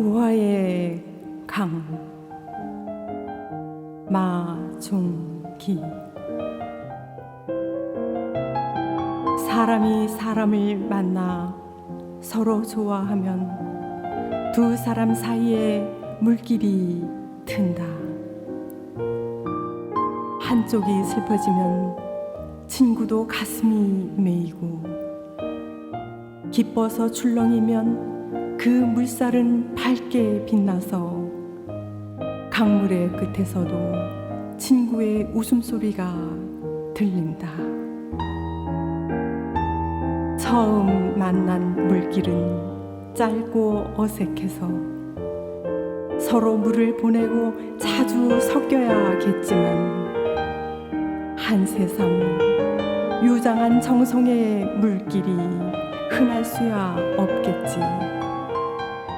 우화의 강 마종기 사람이 사람을 만나 서로 좋아하면 두 사람 사이에 물길이 튼다. 한쪽이 슬퍼지면 친구도 가슴이 메이고 기뻐서 출렁이면 그 물살은 밝게 빛나서 강물의 끝에서도 친구의 웃음소리가 들린다. 처음 만난 물길은 짧고 어색해서 서로 물을 보내고 자주 섞여야겠지만 한 세상 유장한 정성의 물길이 흔할 수야 없겠지.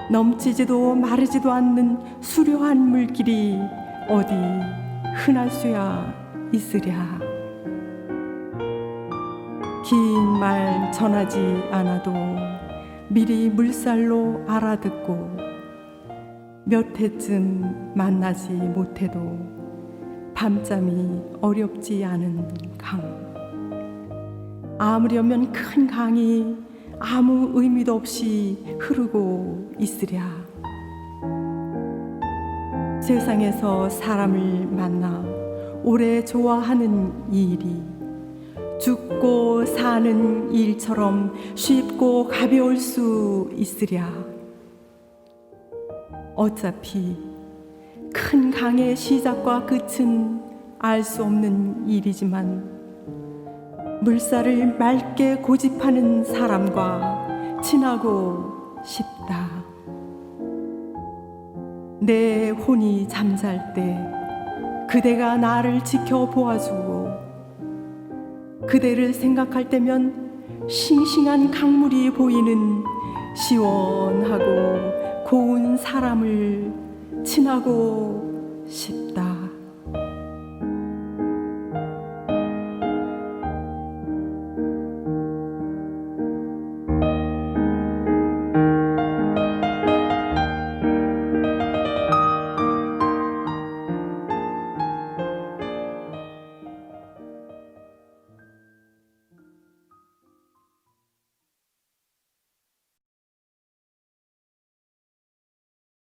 넘치지도 마르지도 않는 수려한 물길이 어디 흔할 수야 있으랴. 긴 말 전하지 않아도 미리 물살로 알아듣고 몇 해쯤 만나지 못해도 밤잠이 어렵지 않은 강. 아무려면 큰 강이 아무 의미도 없이 흐르고 있으랴. 세상에서 사람을 만나 오래 좋아하는 이 일이 죽고 사는 일처럼 쉽고 가벼울 수 있으랴. 어차피 큰 강의 시작과 끝은 알 수 없는 일이지만 물살을 맑게 고집하는 사람과 친하고 싶다. 내 혼이 잠잘 때 그대가 나를 지켜보아주고 그대를 생각할 때면 싱싱한 강물이 보이는 시원하고 고운 사람을 친하고 싶다.